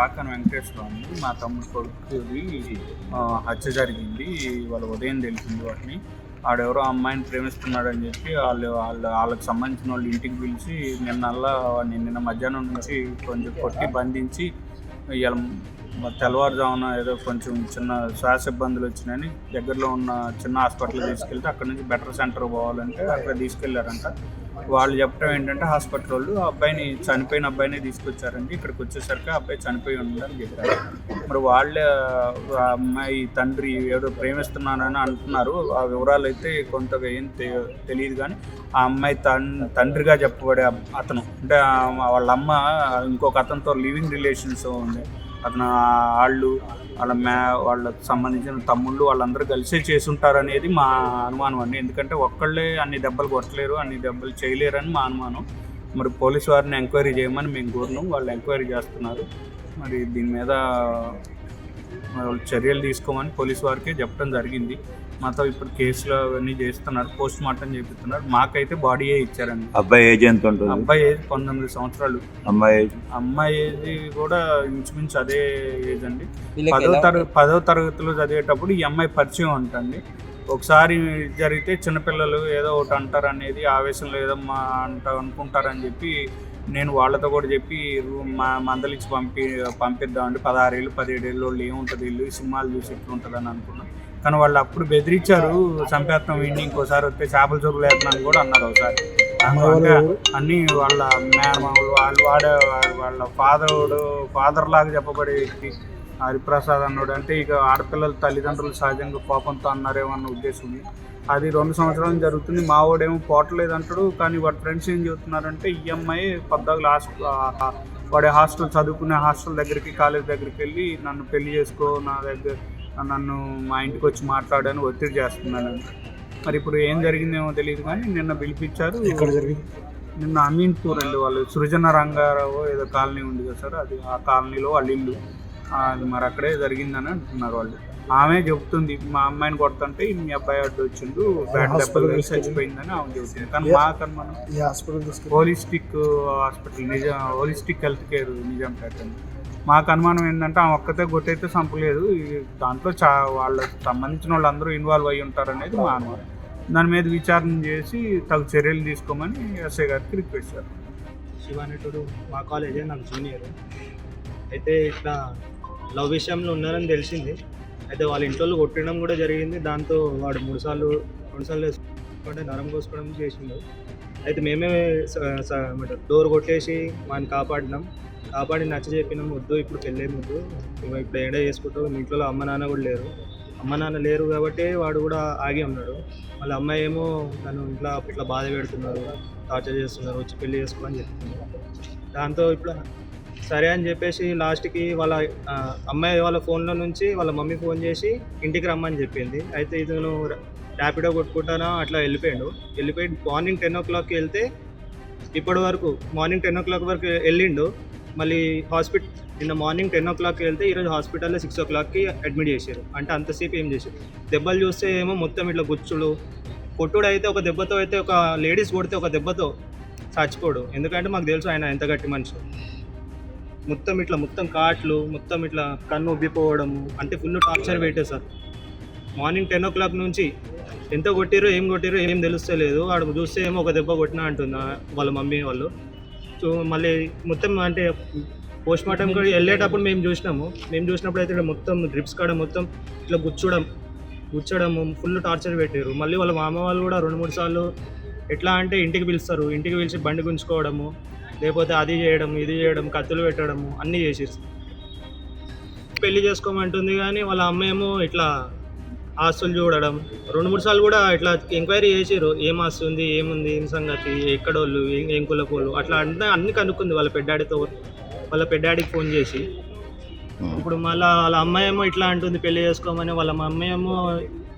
కాకన వెంకటేశ్వర మా తమ్ముడు కొడుకుది హత్య జరిగింది. వాళ్ళ ఉదయం తెలిసింది వాటిని. ఆడెవరో అమ్మాయిని ప్రేమిస్తున్నాడని చెప్పి వాళ్ళు వాళ్ళ వాళ్ళకి సంబంధించిన వాళ్ళు ఇంటికి పిలిచి నిన్నల్లా నిన్న మధ్యాహ్నం నుంచి కొంచెం కొట్టి బంధించి ఇలా తెల్లవారుజామున ఏదో కొంచెం చిన్న శ్వాస ఇబ్బందులు వచ్చినాయని దగ్గరలో ఉన్న చిన్న హాస్పిటల్ తీసుకెళ్తే అక్కడ నుంచి బెటర్ సెంటర్ పోవాలంటే అక్కడ తీసుకెళ్ళారంట. వాళ్ళు చెప్పడం ఏంటంటే హాస్పిటల్ వాళ్ళు ఆ అబ్బాయిని చనిపోయిన అబ్బాయిని తీసుకొచ్చారండి. ఇక్కడికి వచ్చేసరికి అబ్బాయి చనిపోయి ఉందని చెప్పారు మరి వాళ్ళే అమ్మాయి తండ్రి ఏదో ప్రేమిస్తున్నానని అంటున్నారు. ఆ వివరాలు అయితే కొంత ఏం తె- తెలియదు కానీ ఆ అమ్మాయి తన్ తండ్రిగా చెప్పబడే అతను. అంటే వాళ్ళ అమ్మ ఇంకొక అతనితో లివింగ్ రిలేషన్స్ ఉంది అతను వాళ్ళు వాళ్ళ మ్యా వాళ్ళకి సంబంధించిన తమ్ముళ్ళు వాళ్ళందరూ కలిసే చేసుంటారు అనేది మా అనుమానం అండి. ఎందుకంటే ఒక్కళ్ళే అన్ని దెబ్బలు కొట్టలేరు అన్ని దెబ్బలు చేయలేరని మా అనుమానం. మరి పోలీస్ వారిని ఎంక్వైరీ చేయమని మేము కోరినాం. వాళ్ళు ఎంక్వైరీ చేస్తున్నారు. మరి దీని మీద మరి వాళ్ళు చర్యలు తీసుకోమని పోలీస్ వారికి చెప్పడం జరిగింది. మాతో ఇప్పుడు కేసులు అవన్నీ చేస్తున్నారు పోస్ట్ మార్టం చేపిస్తున్నారు. మాకైతే బాడీయే ఇచ్చారండి. అబ్బాయి ఏజ్ ఎంత ఉంటుంది? అబ్బాయి ఏజ్ పంతొమ్మిది సంవత్సరాలు. అమ్మాయి ఏజ్? అమ్మాయి ఏజ్ కూడా ఇంచుమించు అదే ఏజ్ అండి. పదో తరగతి పదో తరగతిలో చదివేటప్పుడు ఈ అమ్మాయి పరిచయం ఉంటుంది ఒకసారి జరిగితే చిన్నపిల్లలు ఏదో ఒకటి అంటారు అనేది ఆవేశంలో ఏదో మా అంట అనుకుంటారని చెప్పి నేను వాళ్ళతో కూడా చెప్పి రూమ్ మా మందలిచ్చి పంపి పంపిద్దామండి. పదహారేళ్ళు పదిహేడేళ్ళు వాళ్ళు ఏముంటుంది? ఇల్లు సినిమాలు చూసి ఇట్లా ఉంటుందని అనుకున్నాను కానీ వాళ్ళు అప్పుడు బెదిరించారు చంపేస్తాం వీడిని ఇంకోసారి వస్తే చేపల చొరుగు లేదని కూడా అన్నారు ఒకసారి. అన్ని వాళ్ళ మేనమామలు వాళ్ళు వాడే వాళ్ళ ఫాదర్ ఫాదర్ లాగా చెప్పబడే వ్యక్తి హరిప్రసాద్ అన్నాడు. అంటే ఇక ఆడపిల్లల తల్లిదండ్రులు సహజంగా కోపంతో అన్నారేమో అన్న ఉద్దేశం ఉంది. అది రెండు సంవత్సరాలు జరుగుతుంది మా వాడేమో పోవట్లేదు అంటాడు కానీ వాడి ఫ్రెండ్స్ ఏం చెబుతున్నారంటే ఈఎంఐ పద్దాకులు హాస్టల్ వాడి హాస్టల్ చదువుకునే హాస్టల్ దగ్గరికి కాలేజ్ దగ్గరికి వెళ్ళి నన్ను పెళ్ళి చేసుకో నా దగ్గర నన్ను మా ఇంటికి వచ్చి మాట్లాడని ఒత్తిడి చేస్తున్నాను. మరి ఇప్పుడు ఏం జరిగిందేమో తెలియదు కానీ నిన్న పిలిపించారు. నిన్న అమీన్పూర్ వెళ్ళి వాళ్ళు. సృజన రంగారావు ఏదో కాలనీ ఉంది కదా సార్ అది ఆ కాలనీలో వాళ్ళ ఇల్లు. అది మరి అక్కడే జరిగిందని అంటున్నారు వాళ్ళు. ఆమె చెప్తుంది మా అమ్మాయిని కొడుతుంటే మీ అబ్బాయి అడ్డు వచ్చిండు బ్యాడ్ దెబ్బలు చచ్చిపోయిందని ఆమె చెబుతుంది. కానీ మనం ఈ హాస్పిటల్ తీసుకెళ్ళి హోలిస్టిక్ హాస్పిటల్ నిజం హోలిస్టిక్ హెల్త్ కేర్ నిజాంపేట అండి. మాకు అనుమానం ఏంటంటే ఆ ఒక్కతే కొట్టయితే చంపలేదు దాంట్లో చా వాళ్ళకి సంబంధించిన వాళ్ళందరూ ఇన్వాల్వ్ అయి ఉంటారు అనేది మా అనుమానం. దాని మీద విచారణ చేసి తగు చర్యలు తీసుకోమని ఎస్ఐ గారికి రిక్వెస్ట్ చేశారు. శివ అనేటోడు మా కాలేజే నాకు జూనియర్. అయితే ఇట్లా లవ్ విషయంలో ఉన్నారని తెలిసింది. అయితే వాళ్ళ ఇంట్లో కొట్టడం కూడా జరిగింది. దాంతో వాడు మూడుసార్లు రెండుసార్లు వేసుకుంటే నరం కోసుకోవడం చేసిండు. అయితే మేమే డోర్ కొట్టేసి వాడిని కాపాడినాం. కాపాడి నచ్చ చెప్పిన వద్దు ఇప్పుడు పెళ్ళే ముద్దు ఇప్పుడు ఏడా చేసుకుంటావు మీ ఇంట్లో అమ్మ నాన్న కూడా లేరు. అమ్మ నాన్న లేరు కాబట్టి వాడు కూడా ఆగి ఉన్నాడు. వాళ్ళ అమ్మాయి ఏమో తను ఇంట్లో ఇట్లా బాధ పెడుతున్నారు టార్చర్ చేస్తున్నారు వచ్చి పెళ్ళి చేసుకోమని చెప్తున్నారు దాంతో ఇప్పుడు సరే అని చెప్పేసి లాస్ట్కి వాళ్ళ అమ్మాయి వాళ్ళ ఫోన్లో నుంచి వాళ్ళ మమ్మీ ఫోన్ చేసి ఇంటికి రమ్మని చెప్పింది. అయితే ఇతను ర్యాపిడో కొట్టుకుంటానా అట్లా వెళ్ళిపోయాడు. వెళ్ళిపోయి మార్నింగ్ టెన్ ఓ క్లాక్కి వెళ్తే ఇప్పటి వరకు మార్నింగ్ టెన్ ఓ క్లాక్ వరకు వెళ్ళిండు. మళ్ళీ హాస్పిటల్ నిన్న మార్నింగ్ టెన్ ఓ క్లాక్కి వెళ్తే ఈరోజు హాస్పిటల్లో సిక్స్ ఓ క్లాక్కి అడ్మిట్ చేశారు. అంటే అంతసేపు ఏం చేశారు? దెబ్బలు చూస్తే ఏమో మొత్తం ఇట్లా గుచ్చుడు. కొట్టుడు అయితే ఒక దెబ్బతో అయితే ఒక లేడీస్ కొడితే ఒక దెబ్బతో చచ్చిపోడు. ఎందుకంటే మాకు తెలుసు ఆయన ఎంత గట్టి మనిషి. మొత్తం ఇట్లా మొత్తం కాట్లు మొత్తం ఇట్లా కన్ను ఉబ్బిపోవడము అంటే ఫుల్ టార్చర్ పెట్టే sir. Morning ten o'clock నుంచి ఎంత కొట్టిరో ఏం కొట్టిరో ఏం తెలుస్తలేదు. వాడు చూస్తే ఏమో ఒక దెబ్బ కొట్టినా అంటున్నా వాళ్ళ మమ్మీ వాళ్ళు. మళ్ళీ మొత్తం అంటే పోస్ట్ మార్టం కూడా వెళ్ళేటప్పుడు మేము చూసినాము. మేము చూసినప్పుడు అయితే మొత్తం డ్రిప్స్ కాడ మొత్తం ఇట్లా గుచ్చడం గుచ్చడం ఫుల్ టార్చర్ పెట్టారు మళ్ళీ వాళ్ళ మామ వాళ్ళు కూడా రెండు మూడు సార్లు ఎట్లా అంటే ఇంటికి పిలుస్తారు. ఇంటికి పిలిచి బండి గుంజుకోవడము లేకపోతే అది చేయడం ఇది చేయడం కత్తులు పెట్టడము అన్నీ చేసేసి పెళ్ళి చేసుకోమంటుంది కానీ వాళ్ళ అమ్మ ఏమో ఇట్లా ఆస్తులు చూడడం. రెండు మూడు సార్లు కూడా ఇట్లా ఎంక్వైరీ చేసారు ఏం ఆస్తి ఉంది ఏముంది ఏం సంగతి ఎక్కడోళ్ళు ఏం ఏం కులపోళ్ళు అట్లా అంటే అన్ని కనుక్కుంది వాళ్ళ పెద్దాడితో వాళ్ళ పెద్దాడికి ఫోన్ చేసి. ఇప్పుడు మళ్ళీ వాళ్ళ అమ్మాయి ఏమో ఇట్లా అంటుంది పెళ్ళి చేసుకోమని వాళ్ళ మమ్మీ ఏమో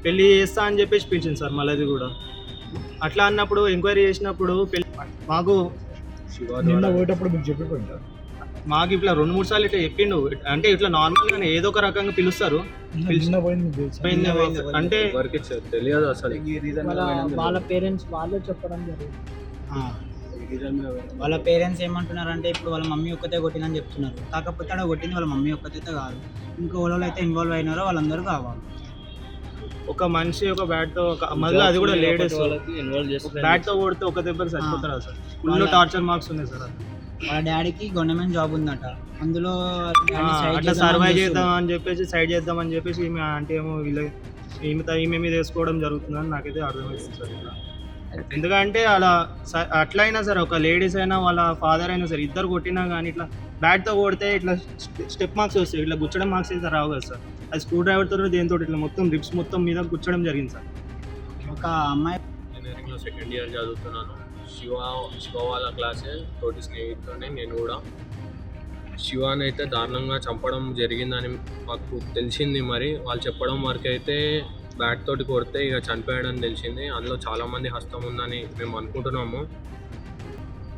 పెళ్ళి చేస్తా అని చెప్పేసి పిలిచింది సార్ మళ్ళీ అది కూడా. అట్లా అన్నప్పుడు ఎంక్వైరీ చేసినప్పుడు పెళ్ళి మాకు చెప్పిపోయిందా? మాకు ఇట్లా రెండు మూడు సార్లు ఇట్లా చెప్పిండు. అంటే ఇట్లా నార్మల్గా ఏదో ఒక రకంగా పిలుస్తారు. అంటే తెలియదు అసలు. వాళ్ళ పేరెంట్స్ వాళ్ళే చెప్పడం జరిగింది. ఆ, వాళ్ళ పేరెంట్స్ ఏమంటున్నారంటే ఇప్పుడు వాళ్ళ మమ్మీ ఒక్కతే కొట్టిందని చెప్తున్నారు. కాకపోతే అక్కడ కొట్టింది వాళ్ళ మమ్మీ ఒక్కతే కాదు. ఇంకో వాళ్ళు అయితే ఇన్వాల్వ్ అయినారో వాళ్ళందరూ కావాలి. ఒక మనిషి ఒక బ్యాట్తో ఒక మళ్ళీ అది కూడా లేడీస్. బ్యాట్తో కొడితే ఒక దెబ్బకి సరిపోతారు సార్? ఫుల్ టార్చర్ మార్క్స్ ఉన్నాయి సార్. అది. వాళ్ళ డాడీకి గవర్నమెంట్ జాబ్ ఉందట. అందులో అట్లా సర్వైవ్. చేద్దాం అని చెప్పేసి సైడ్ చేద్దాం అని చెప్పేసి ఈమె అంటే ఏమో వీళ్ళ ఈమె ఈమె మీద వేసుకోవడం జరుగుతుందని నాకైతే అర్థమవుతుంది సార్ ఇట్లా. ఎందుకంటే అలా స- అట్లా అయినా సరే ఒక లేడీస్ అయినా వాళ్ళ ఫాదర్ అయినా సరే ఇద్దరు కొట్టినా కానీ ఇట్లా బ్యాట్తో కొడితే ఇట్లా స్టెప్ మార్క్స్ వస్తాయి. ఇట్లా గుచ్చడం మార్క్స్ అయితే రావు కదా సార్. అది స్క్రూ డ్రైవర్తో దేంతో ఇట్లా మొత్తం రిప్స్ మొత్తం మీద గుచ్చడం జరిగింది సార్. ఒక అమ్మాయి ఇంజనీరింగ్లో సెకండ్ ఇయర్ చదువుతున్నాను. శివ శివ వాళ్ళ క్లాసే తోటి స్నేహితుడిని నేను కూడా. శివాని అయితే దారుణంగా చంపడం జరిగిందని మాకు తెలిసింది మరి. వాళ్ళు చెప్పడం వరకు అయితే బ్యాట్ తోటి కొడితే ఇక చనిపోయాడని తెలిసింది. అందులో చాలామంది హస్తం ఉందని మేము అనుకుంటున్నాము.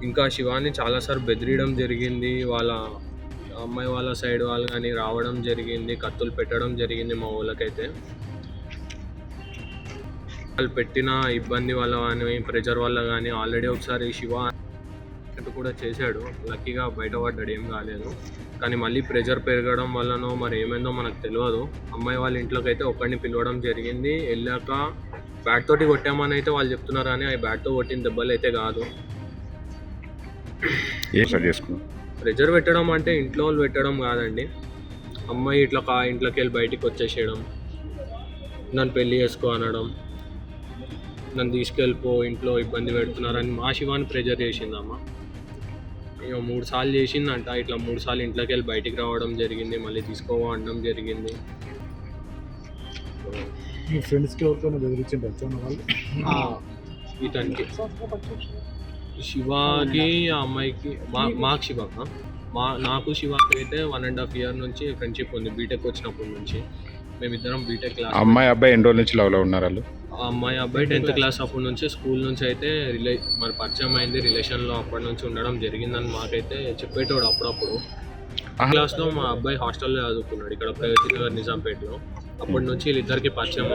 ఇంకా శివాని చాలాసార్లు బెదిరియడం జరిగింది. వాళ్ళ అమ్మాయి వాళ్ళ సైడ్ వాళ్ళు కానీ రావడం జరిగింది. కత్తులు పెట్టడం జరిగింది మా వాళ్ళకైతే వాళ్ళు పెట్టిన ఇబ్బంది వల్ల కానీ ప్రెజర్ వల్ల కానీ ఆల్రెడీ ఒకసారి శివ కూడా చేశాడు. లక్కీగా బయటపడ్డాడు ఏం కాలేదు. కానీ మళ్ళీ ప్రెజర్ పెరగడం వల్లనో మరి ఏమైందో మనకు తెలియదు. అమ్మాయి వాళ్ళ ఇంట్లోకి అయితే ఒక్కడిని పిలవడం జరిగింది. వెళ్ళాక బ్యాట్ తోటి కొట్టామని అయితే వాళ్ళు చెప్తున్నారు కానీ ఆ బ్యాట్తో కొట్టిన దెబ్బలు అయితే కాదు ప్రెజర్ పెట్టడం అంటే ఇంట్లో వాళ్ళు పెట్టడం కాదండి. అమ్మాయి ఇట్లా కా ఇంట్లోకి వెళ్ళి బయటికి వచ్చేసేయడం నన్ను పెళ్ళి చేసుకో అనడం. నన్ను తీసుకెళ్ళిపో ఇంట్లో ఇబ్బంది పెడుతున్నారని మా శివాని ప్రెజర్ చేసింది అమ్మ. ఇక మూడు సార్లు చేసిందంట. ఇట్లా మూడు సార్లు ఇంట్లోకి వెళ్ళి బయటికి రావడం జరిగింది మళ్ళీ తీసుకోవా అనడం జరిగింది. మీ ఫ్రెండ్స్కి ఎవరికైనా బెదిరించండి వచ్చాను వాళ్ళు? ఇతనికి. శివాకి ఆ అమ్మాయికి మా మాకు శివక మా నాకు శివాకి అయితే వన్ అండ్ హాఫ్ ఇయర్ నుంచి ఫ్రెండ్షిప్ ఉంది బీటెక్ వచ్చినప్పటి నుంచి. మేమిద్దరం బీటెక్ క్లాస్ అమ్మాయి అబ్బాయి ఎన్ని రోజుల నుంచి లవ్లో ఉన్నారాళ్ళు ఆ అమ్మాయి అబ్బాయి టెన్త్ క్లాస్ అప్పటి నుంచి స్కూల్ నుంచి అయితే రిలే మరి పరిచయం అయింది. రిలేషన్లో అప్పటి నుంచి ఉండడం జరిగిందని మాకైతే చెప్పేటోడు అప్పుడప్పుడు. క్లాస్లో మా అబ్బాయి హాస్టల్లో చదువుకున్నాడు. ఇక్కడ ప్రగతి నగర్ నిజాంపేటలో. అప్పటి నుంచి వీళ్ళిద్దరికి పరిచయం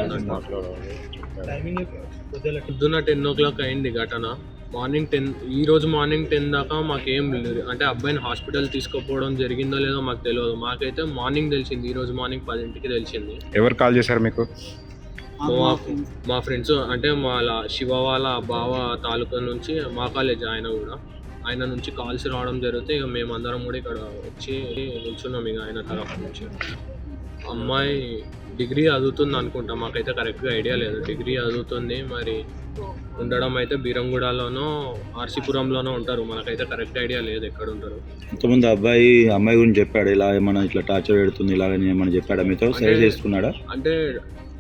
పొద్దుల పొద్దున్న టెన్ ఓ క్లాక్ అయింది ఘటన. మార్నింగ్ టెన్ ఈ రోజు మార్నింగ్ టెన్ దాకా మాకేం లేదు. అంటే అబ్బాయిని హాస్పిటల్ తీసుకుపోవడం జరిగిందో లేదో మాకు తెలియదు మాకైతే మార్నింగ్ తెలిసింది ఈ రోజు మార్నింగ్ పదింటికి తెలిసింది. ఎవరు కాల్ చేశారు మీకు? మా మా ఫ్రెండ్స్ అంటే వాళ్ళ శివ వాళ్ళ బావ తాలూకా నుంచి మా కాలేజ్ ఆయన కూడా. ఆయన నుంచి కాల్స్ రావడం జరిగితే ఇక మేమందరం కూడా ఇక్కడ వచ్చి నిల్చున్నాం ఇక ఆయన తరఫు నుంచి. అమ్మాయి డిగ్రీ చదువుతుంది అనుకుంటా. మాకైతే కరెక్ట్గా ఐడియా లేదు. డిగ్రీ చదువుతుంది మరి ఉండడం అయితే బీరంగూడలోనో ఆర్సీపురంలోనో ఉంటారు. మనకైతే కరెక్ట్ ఐడియా లేదు ఎక్కడ ఉంటారు ఇంతకుముందు అబ్బాయి అమ్మాయి గురించి చెప్పాడు ఇలా ఏమన్నా ఇట్లా టార్చర్ పెడుతుంది ఇలా అని ఏమన్నా చెప్పాడా మీతో? సరి చేసుకున్నాడా? అంటే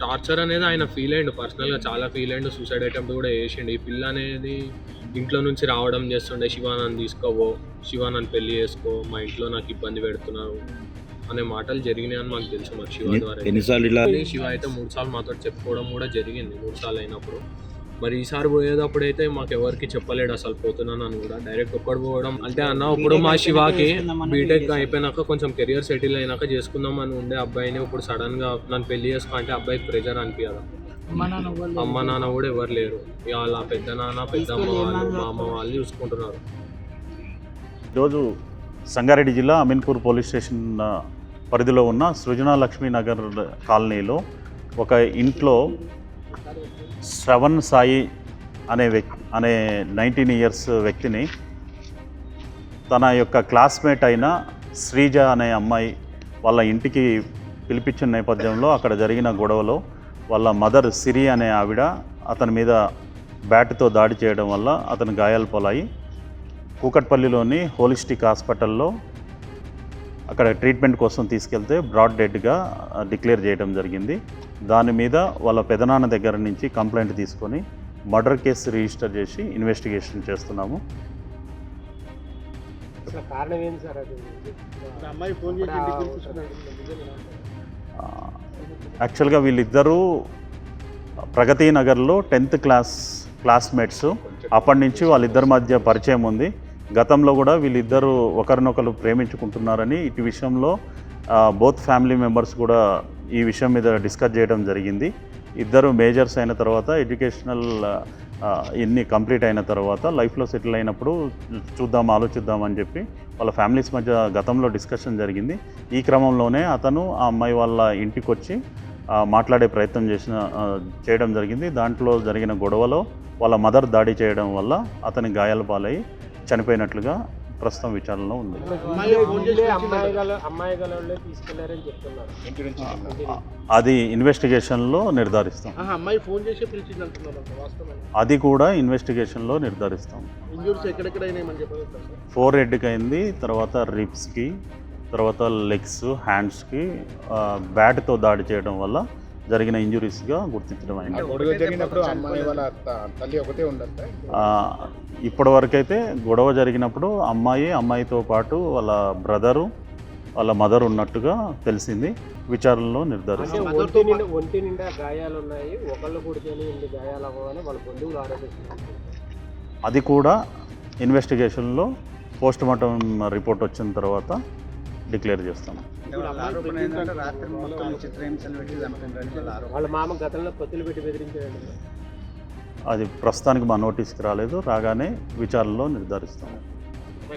టార్చర్ అనేది ఆయన ఫీల్ అయ్యిండు. పర్సనల్గా చాలా ఫీల్ అయ్యిండు. సూసైడ్ అటెంప్ట్ కూడా చేసిండు. ఈ పిల్ల అనేది ఇంట్లో నుంచి రావడం చేస్తుండే. శివ నన్ను తీసుకోవో శివ నన్ను పెళ్ళి చేసుకో మా ఇంట్లో నాకు ఇబ్బంది పెడుతున్నారు అనే మాటలు జరిగినాయి అని మాకు తెలుసు మరి శివ ద్వారా ఎన్నిసార్లు ఇలా మళ్ళీ శివ అయితే మూడు సార్లు మాతో చెప్పుకోవడం కూడా జరిగింది. మూడు సార్లు అయినప్పుడు. మరి ఈసారి పోయేటప్పుడు అయితే మాకు ఎవరికి చెప్పలేడు అసలు పోతున్నాను అని కూడా. డైరెక్ట్ ఒక్కడు పోవడం అంటే అన్న ఇప్పుడు మా శివాకి బీటెక్ అయిపోయినాక కొంచెం కెరియర్ సెటిల్ అయినాక చేసుకుందాం అని ఉండే అబ్బాయిని ఇప్పుడు సడన్గా నన్ను పెళ్ళి చేసుకో అంటే అబ్బాయికి ప్రెజర్ అనిపించదు అమ్మ నాన్న కూడా ఎవరు లేరు. ఇక వాళ్ళ పెద్ద నాన్న పెద్దమ్మ వాళ్ళు మా అమ్మ వాళ్ళు చూసుకుంటున్నారు. ఈరోజు సంగారెడ్డి జిల్లా అమీన్పూర్ పోలీస్ స్టేషన్ పరిధిలో ఉన్న సృజన లక్ష్మీ నగర్ కాలనీలో ఒక ఇంట్లో శ్రవణ్ సాయి అనే వ్యక్తి అనే నైన్టీన్ ఇయర్స్ వ్యక్తిని తన యొక్క క్లాస్మేట్ అయిన శ్రీజ అనే అమ్మాయి వాళ్ళ ఇంటికి పిలిపించిన నేపథ్యంలో అక్కడ జరిగిన గొడవలో వాళ్ళ మదర్ సిరి అనే ఆవిడ అతని మీద బ్యాట్తో దాడి చేయడం వల్ల అతను గాయాలు పాలయ్యి కూకట్పల్లిలోని హోలిస్టిక్ హాస్పిటల్లో అక్కడ ట్రీట్మెంట్ కోసం తీసుకెళ్తే బ్రాడ్ డెడ్గా డిక్లేర్ చేయడం జరిగింది. దాని మీద వాళ్ళ పెదనాన్న దగ్గర నుంచి కంప్లైంట్ తీసుకొని మర్డర్ కేసు రిజిస్టర్ చేసి ఇన్వెస్టిగేషన్ చేస్తున్నాము. అమ్మాయి ఫోన్ ఆ, యాక్చువల్గా వీళ్ళిద్దరూ ప్రగతి నగర్లో టెన్త్ క్లాస్ క్లాస్మేట్స్. అప్పటి నుంచి వాళ్ళిద్దరి మధ్య పరిచయం ఉంది. గతంలో కూడా వీళ్ళిద్దరూ ఒకరినొకరు ప్రేమించుకుంటున్నారని ఇటు విషయంలో బోత్ ఫ్యామిలీ మెంబర్స్ కూడా ఈ విషయం మీద డిస్కస్ చేయడం జరిగింది. ఇద్దరు మేజర్స్ అయిన తర్వాత ఎడ్యుకేషనల్ ఇన్ని కంప్లీట్ అయిన తర్వాత లైఫ్లో సెటిల్ అయినప్పుడు చూద్దాం ఆలోచిద్దాం అని చెప్పి వాళ్ళ ఫ్యామిలీస్ మధ్య గతంలో డిస్కషన్ జరిగింది. ఈ క్రమంలోనే అతను ఆ అమ్మాయి వాళ్ళ ఇంటికి వచ్చి మాట్లాడే ప్రయత్నం చేసిన చేయడం జరిగింది. దాంట్లో జరిగిన గొడవలో వాళ్ళ మదర్ దాడి చేయడం వల్ల అతని గాయాల పాలై చనిపోయినట్లుగా ప్రస్తుతం విచారణలో ఉంది. అది ఇన్వెస్టిగేషన్లో నిర్ధారిస్తాం. అది కూడా ఇన్వెస్టిగేషన్లో నిర్ధారిస్తాం. ఫోర్ హెడ్కి అయింది తర్వాత రిబ్స్కి తర్వాత లెగ్స్ హ్యాండ్స్కి బ్యాట్తో దాడి చేయడం వల్ల జరిగిన ఇంజురీస్గా గుర్తించడం అయింది. గొడవ జరిగినప్పుడు అమ్మాయి వాళ్ళ తల్లి ఒకటే ఉండదు ఆ, ఇప్పటి వరకైతే గొడవ జరిగినప్పుడు అమ్మాయి అమ్మాయితో పాటు వాళ్ళ బ్రదరు వాళ్ళ మదర్ ఉన్నట్టుగా తెలిసింది విచారణలో నిర్ధారిస్తాం మదర్తో పాటు ఒంటి నిండా గాయాలు ఉన్నాయి. ఒకళ్ళు కొడితేనే ఇన్ని గాయాలు అవ్వగానే వాళ్ళ బంధువులు ఆరోపిస్తున్నారు. అది కూడా ఇన్వెస్టిగేషన్లో పోస్ట్ మార్టం రిపోర్ట్ వచ్చిన తర్వాత డిక్లేర్ చేస్తాం. వాళ్ళ మామ గతంలో పొత్తులు పెట్టి బెదిరించాడు. అది ప్రస్తుతానికి మా నోటీస్కి రాలేదు. రాగానే విచారణలో నిర్ధారిస్తాము.